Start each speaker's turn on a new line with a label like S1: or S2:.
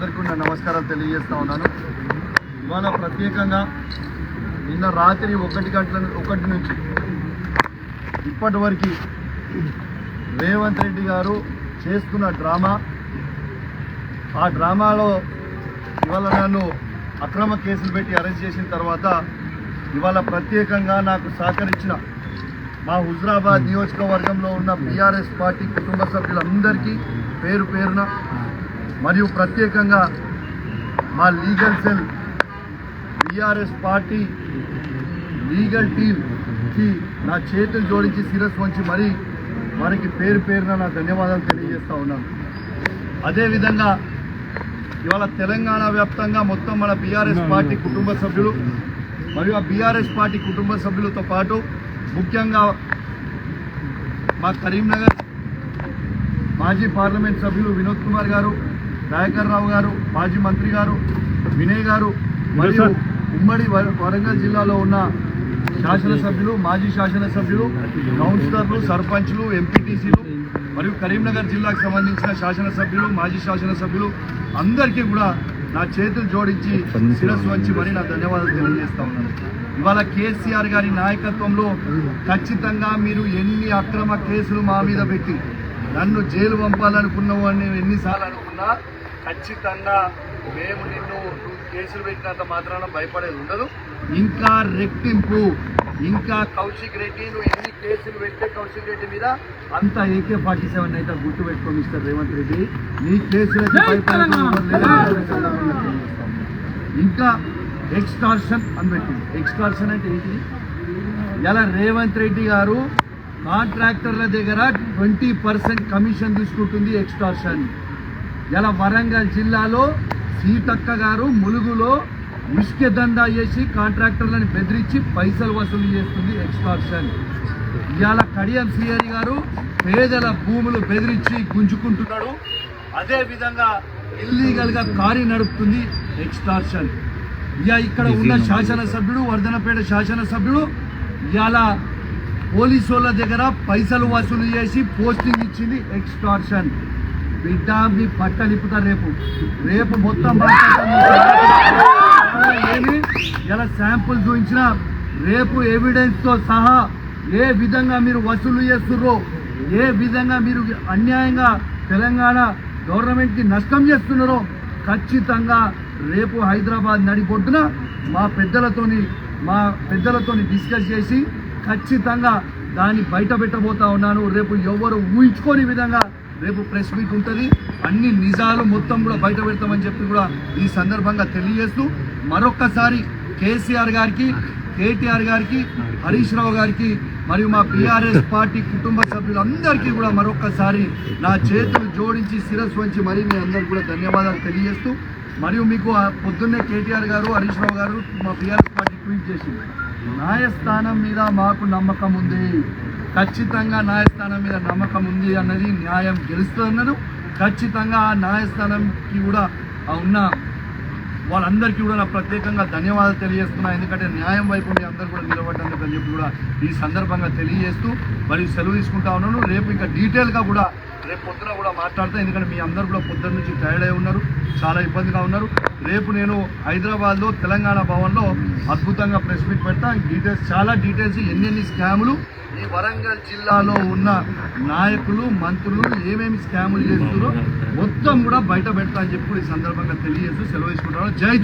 S1: అందరికీ నా నమస్కారం తెలియజేస్తా ఉన్నాను. ఇవాళ ప్రత్యేకంగా నిన్న రాత్రి ఒకటి గంటల ఒకటి నుంచి ఇప్పటి వరకు రేవంత్ రెడ్డి గారు చేస్తున్న డ్రామా. ఆ డ్రామాలో ఇవాళ నన్ను అక్రమ కేసులు పెట్టి అరెస్ట్ చేసిన తర్వాత ఇవాళ ప్రత్యేకంగా నాకు సహకరించిన మా హుజరాబాద్ నియోజకవర్గంలో ఉన్న బీఆర్ఎస్ పార్టీ కుటుంబ సభ్యులందరికీ పేరు పేరున మరియు ప్రత్యేకంగా మా legal cell BRS party legal టీమ్కి నా చేతులు జోడించి శిరస్సు వంచి మరీ వారికి పేరు పేరున నా ధన్యవాదాలు తెలియజేస్తూ ఉన్నాను. అదేవిధంగా ఇవాళ తెలంగాణ వ్యాప్తంగా మొత్తం మన బీఆర్ఎస్ పార్టీ కుటుంబ సభ్యులు మరియు ఆ బీఆర్ఎస్ పార్టీ కుటుంబ సభ్యులతో పాటు ముఖ్యంగా మా కరీంనగర్ మాజీ పార్లమెంట్ సభ్యులు వినోద్ కుమార్ గారు దయాకర్ రావు గారు మాజీ మంత్రి గారు వినయ్ గారు మరియు ఉమ్మడి వర- వరంగల్ జిల్లాలో ఉన్న శాసనసభ్యులు మాజీ శాసనసభ్యులు కౌన్సిలర్లు సర్పంచ్లు ఎంపీటీసీలు మరియు కరీంనగర్ జిల్లాకు సంబంధించిన శాసనసభ్యులు మాజీ శాసనసభ్యులు అందరికీ కూడా నా చేతులు జోడించి శిరస్సు వంచి మరి నా ధన్యవాదాలు తెలియజేస్తా ఉన్నాను. ఇవాళ కేసీఆర్ గారి నాయకత్వంలో ఖచ్చితంగా మీరు ఎన్ని అక్రమ కేసులు మా మీద పెట్టి నన్ను జైలు పంపాలనుకున్నావు అని ఎన్నిసార్లు అనుకున్నా ఖచ్చితంగా మేము నిన్ను కేసులు పెట్టినంత మాత్రాన భయపడేది ఉండదు. ఇంకా రెట్టింపు ఇంకా కౌశిక్ రెడ్డి నువ్వు ఎన్ని కేసులు పెడితే కౌశిక్ రెడ్డి మీద అంత ఏకే ఫార్టీ సెవెన్ అయితే గుర్తు పెట్టుకొని మిస్టర్ రేవంత్ రెడ్డి. నీ తెలియజేస్తాను. ఇంకా ఎక్స్టార్షన్ అని పెట్టింది. ఎక్స్టార్షన్ అంటే ఏంటి ఇలా రేవంత్ రెడ్డి గారు కాంట్రాక్టర్ల దగ్గర ట్వంటీ పర్సెంట్ కమిషన్ తీసుకుంటుంది ఎక్స్టార్షన్ ఇలా వరంగల్ జిల్లాలో సీతక్క గారు ములుగులో ఇసుక దందా చేసి కాంట్రాక్టర్లను బెదిరించి పైసలు వసూలు చేస్తుంది ఎక్స్టార్షన్ ఇవాళ కడియం సిఆర్ గారు పేదల భూములు బెదిరించి గుంజుకుంటున్నాడు. అదే విధంగా ఇల్లీగల్గా కారీ నడుపుతుంది ఎక్స్టార్షన్ ఇక ఇక్కడ ఉన్న శాసనసభ్యుడు వర్ధనపేట శాసనసభ్యుడు ఇవాళ పోలీసు వాళ్ళ దగ్గర పైసలు వసూలు చేసి పోస్టింగ్ ఇచ్చింది ఎక్స్టార్షన్ బిడ్డ మీ పట్టలిప్పుతారు రేపు. రేపు మొత్తం ఇలా శాంపుల్ చూపించిన రేపు ఎవిడెన్స్తో సహా ఏ విధంగా మీరు వసూలు చేస్తుర్రో ఏ విధంగా మీరు అన్యాయంగా తెలంగాణ గవర్నమెంట్కి నష్టం చేస్తున్నారో ఖచ్చితంగా రేపు హైదరాబాద్ నడిపొడ్డున మా పెద్దలతోని మా పెద్దలతోని డిస్కస్ చేసి ఖచ్చితంగా దాన్ని బయట పెట్టబోతా ఉన్నాను. రేపు ఎవరు ఊహించుకోని విధంగా రేపు ప్రెస్ మీట్ ఉంటుంది. అన్ని నిజాలు మొత్తం కూడా బయట పెడతామని చెప్పి కూడా ఈ సందర్భంగా తెలియజేస్తూ మరొక్కసారి కేసీఆర్ గారికి కేటీఆర్ గారికి హరీష్ రావు గారికి మరియు మా బీఆర్ఎస్ పార్టీ కుటుంబ సభ్యులందరికీ కూడా మరొక్కసారి నా చేతులు జోడించి శిరస్సు వంచి మరి మీ అందరికీ కూడా ధన్యవాదాలు తెలియజేస్తూ మరియు మీకు పొద్దున్నే కేటీఆర్ గారు హరీష్ రావు గారు మా బీఆర్ఎస్ పార్టీ ట్వీట్ చేసింది. న్యాయస్థానం మీద మాకు నమ్మకం ఉంది. ఖచ్చితంగా న్యాయస్థానం మీద నమ్మకం ఉంది అన్నది న్యాయం గెలుస్తుందన్నారు ఖచ్చితంగా ఆ న్యాయస్థానంకి కూడా ఉన్న వాళ్ళందరికీ కూడా నా ప్రత్యేకంగా ధన్యవాదాలు తెలియజేస్తున్నా. ఎందుకంటే న్యాయం వైపు మీ అందరూ కూడా నిలబడ్డందుకు అని చెప్పి కూడా ఈ సందర్భంగా తెలియజేస్తూ మరియు సెలవు తీసుకుంటా ఉన్నాను. రేపు ఇంకా డీటెయిల్గా కూడా రేపు పొద్దున కూడా మాట్లాడతా. ఎందుకంటే మీ అందరూ కూడా పొద్దున్న నుంచి టైర్డ్ అయి ఉన్నారు. చాలా ఇబ్బందిగా ఉన్నారు. రేపు నేను హైదరాబాద్లో తెలంగాణ భవన్లో అద్భుతంగా ప్రెస్ మీట్ పెడతా. డీటెయిల్స్ చాలా డీటెయిల్స్ ఎన్నెన్ని స్కాములు ఈ వరంగల్ జిల్లాలో ఉన్న నాయకులు మంత్రులు ఏమేమి స్కాములు చేస్తున్నారో మొత్తం కూడా బయట పెడతా అని చెప్పి ఈ సందర్భంగా తెలియజేస్తూ సెలవు తీసుకుంటారు జై!